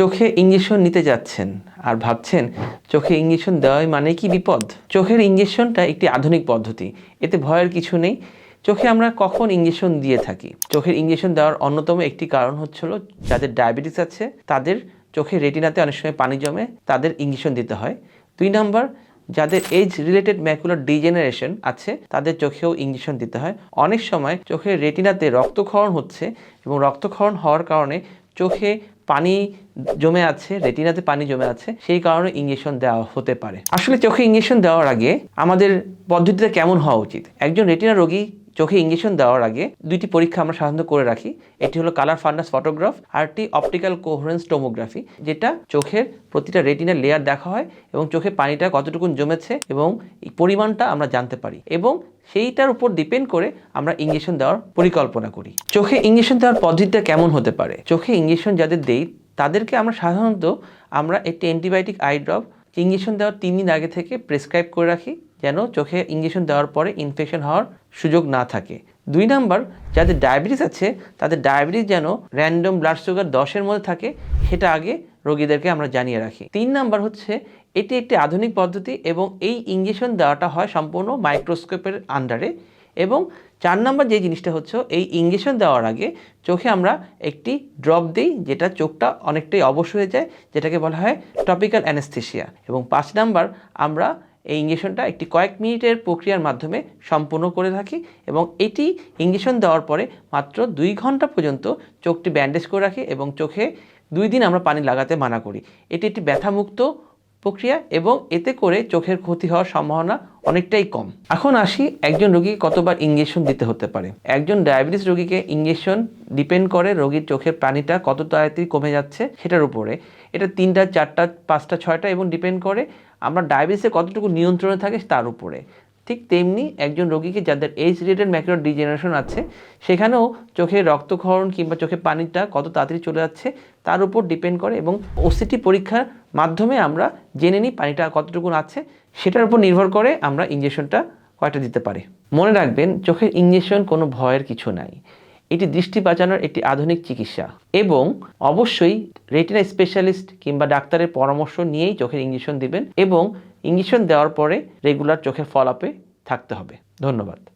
চোখে ইঞ্জেকশন নিতে যাচ্ছেন আর ভাবছেন, চোখে ইঞ্জেকশন দেওয়াই মানে কি বিপদ? চোখের ইঞ্জেকশনটা একটি আধুনিক পদ্ধতি, এতে ভয়ের কিছু নেই। চোখে আমরা কখন ইঞ্জেকশন দিয়ে থাকি? চোখের ইঞ্জেকশন দেওয়ার অন্যতম একটি কারণ হচ্ছিল যাদের ডায়াবেটিস আছে, তাদের চোখে রেটিনাতে অনেক সময় পানি জমে তাদের ইঞ্জেকশন দিতে হয়। দুই নাম্বার, যাদের এজ রিলেটেড ম্যাকুলার ডিজেনারেশন আছে, তাদের চোখেও ইঞ্জেকশন দিতে হয়। অনেক সময় চোখের রেটিনাতে রক্তক্ষরণ হচ্ছে এবং রক্তক্ষরণ হওয়ার কারণে চোখে পানি জমে আছে, রেটিনাতে পানি জমে আছে, সেই কারণে ইঞ্জেকশন দেওয়া হতে পারে। আসলে চোখে ইঞ্জেকশন দেওয়ার আগে আমাদের পদ্ধতিটা কেমন হওয়া উচিত? একজন রেটিনা রোগী চোখে ইঞ্জেকশন দেওয়ার আগে দুইটি পরীক্ষা আমরা সাধারণত করে রাখি। এটি হলো কালার ফান্ডাস ফটোগ্রাফ আর একটি অপটিক্যাল কোহরেন্স টোমোগ্রাফি যেটা চোখের প্রতিটা রেটিনার লেয়ার দেখা হয় এবং চোখে পানিটা কতটুকু জমেছে এবং পরিমাণটা আমরা জানতে পারি। এবং সেইটার উপর ডিপেন্ড করে আমরা ইঞ্জেকশন দেওয়ার পরিকল্পনা করি। চোখে ইঞ্জেকশন দেওয়ার পদ্ধতিটা কেমন হতে পারে? চোখে ইঞ্জেকশন যাদের দেই, তাদেরকে আমরা সাধারণত আমরা একটি অ্যান্টিবায়োটিক আই ড্রপ ইঞ্জেকশন দেওয়ার তিন দিন আগে থেকে প্রেসক্রাইব করে রাখি, যেন চোখে ইঞ্জেকশন দেওয়ার পরে ইনফেকশন হওয়ার সুযোগ না থাকে। দুই নাম্বার, যাদের ডায়াবেটিস আছে, তাদের ডায়াবেটিস যেন র্যান্ডম ব্লাড সুগার দশের মধ্যে থাকে, সেটা আগে রোগীদেরকে আমরা জানিয়ে রাখি। তিন নাম্বার হচ্ছে, এটি একটি আধুনিক পদ্ধতি এবং এই ইঞ্জেকশন দেওয়াটা হয় সম্পূর্ণ মাইক্রোস্কোপের আন্ডারে এবং চার নাম্বার যে জিনিসটা হচ্ছে, এই ইঞ্জেকশন দেওয়ার আগে চোখে আমরা একটি ড্রপ দিই যেটা চোখটা অনেকটাই অবশ হয়ে যায়, যেটাকে বলা হয় টপিক্যাল অ্যানেস্থেশিয়া এবং পাঁচ নাম্বার আমরা এই ইঞ্জেকশনটা একটি কয়েক মিনিটের প্রক্রিয়ার মাধ্যমে সম্পূর্ণ করে থাকি এবং এটি ইঞ্জেকশন দেওয়ার পরে মাত্র দুই ঘণ্টা পর্যন্ত চোখটি ব্যান্ডেজ করে রাখি এবং চোখে দুই দিন আমরা পানি লাগাতে মানা করি। এটি একটি ব্যথামুক্ত প্রক্রিয়া এবং এতে করে চোখের ক্ষতি হওয়ার সম্ভাবনা অনেকটাই কম। এখন আসি একজন রোগীকে কতবার ইঞ্জেকশন দিতে হতে পারে। একজন ডায়াবেটিস রোগীকে ইঞ্জেকশন ডিপেন্ড করে রোগীর চোখের পানিটা কত তাড়াতাড়ি কমে যাচ্ছে সেটার উপরে। এটা তিনটা, চারটা, পাঁচটা, ছয়টা এবং ডিপেন্ড করে আমরা ডায়াবেটিসে কতটুকু নিয়ন্ত্রণে থাকে তার উপরে। ঠিক তেমনি একজন রোগীকে যাদের এজ রিলেটেড ম্যাকুলার ডিজেনারেশন আছে, সেখানেও চোখে রক্তক্ষরণ কিংবা চোখে পানিটা কত তাড়াতাড়ি চলে যাচ্ছে তার উপর ডিপেন্ড করে এবং ওসিটি পরীক্ষার মাধ্যমে আমরা জেনে নিই পানিটা কতটুকু আছে, সেটার উপর নির্ভর করে আমরা ইঞ্জেকশনটা কয়টা দিতে পারি। মনে রাখবেন, চোখের ইঞ্জেকশন কোনো ভয়ের কিছু নাই। এটি দৃষ্টি বাঁচানোর একটি আধুনিক চিকিৎসা এবং অবশ্যই রেটিনা স্পেশালিস্ট কিংবা ডাক্তারের পরামর্শ নিয়েই চোখের ইঞ্জেকশন দিবেন এবং ইঞ্জেকশন দেওয়ার পরে রেগুলার চোখের ফল আপে থাকতে হবে। ধন্যবাদ।